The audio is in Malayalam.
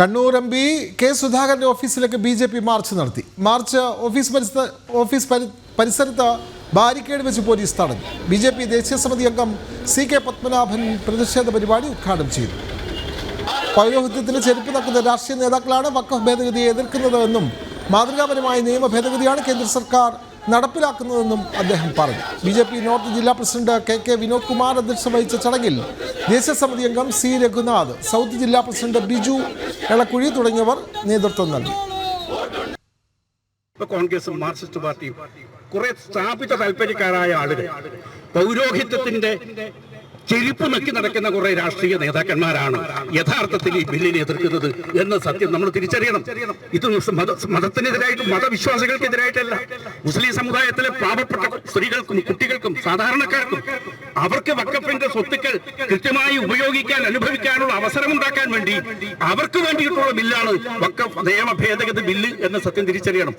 കണ്ണൂർ എം പി കെ സുധാകരന്റെ ഓഫീസിലേക്ക് ബി ജെ പി മാർച്ച് നടത്തി. മാർച്ച് ഓഫീസ് പരിസര ഓഫീസ് പരി- പരിസരത്ത് ബാരിക്കേഡ് വെച്ച് പോലീസ് തടഞ്ഞു. ബി ജെ പി ദേശീയ സമിതി അംഗം സി കെ പത്മനാഭൻ പ്രതിഷേധ പരിപാടി ഉദ്ഘാടനം ചെയ്തു. പൗരോഹിത്യത്തിന് ചെരുപ്പ് നക്കുന്ന രാഷ്ട്രീയ നേതാക്കളാണ് വക്കഫ് ഭേദഗതിയെ എതിർക്കുന്നതെന്നും മാതൃകാപരമായ നിയമ ഭേദഗതിയാണ് കേന്ദ്ര സർക്കാർ നടപ്പിലാക്കുന്നതെന്നും അദ്ദേഹം പറഞ്ഞു. ബി ജെ പി നോർത്ത് ജില്ലാ president K K Vinod Kumar അധ്യക്ഷത വഹിച്ച ചടങ്ങിൽ ദേശീയ സമിതി അംഗം സി രഘുനാഥ് സൗത്ത് ജില്ലാ പ്രസിഡന്റ് ബിജു എളക്കുഴി തുടങ്ങിയവർ നേതൃത്വം നൽകി. കോൺഗ്രസും മാർക്സിസ്റ്റ് പാർട്ടിയും കുറെ സ്ഥാപിത താല്പര്യക്കാരായ ആളുകൾ പൗരോഹിത്യത്തിന്റെ ചെരുപ്പ് നക്കി നടക്കുന്ന കുറെ രാഷ്ട്രീയ നേതാക്കന്മാരാണ്. യഥാർത്ഥത്തിൽ ഈ ബില്ലിനെ എതിർക്കുന്നത് എന്ന സത്യം നമ്മൾ തിരിച്ചറിയണം. ഇത് മതത്തിനെതിരായിട്ട് മതവിശ്വാസികൾക്കെതിരായിട്ടല്ല. മുസ്ലിം സമുദായത്തിലെ പാവപ്പെട്ട സ്ത്രീകൾക്കും കുട്ടികൾക്കും സാധാരണക്കാർക്കും അവർക്ക് വക്കപ്പിന്റെ സ്വത്തുക്കൾ കൃത്യമായി ഉപയോഗിക്കാൻ അനുഭവിക്കാനുള്ള അവസരം ഉണ്ടാക്കാൻ വേണ്ടി അവർക്ക് വേണ്ടിയിട്ടുള്ള ബില്ലാണ് വക്കഫ് നിയമ ഭേദഗതി ബില്ല് എന്ന സത്യം തിരിച്ചറിയണം.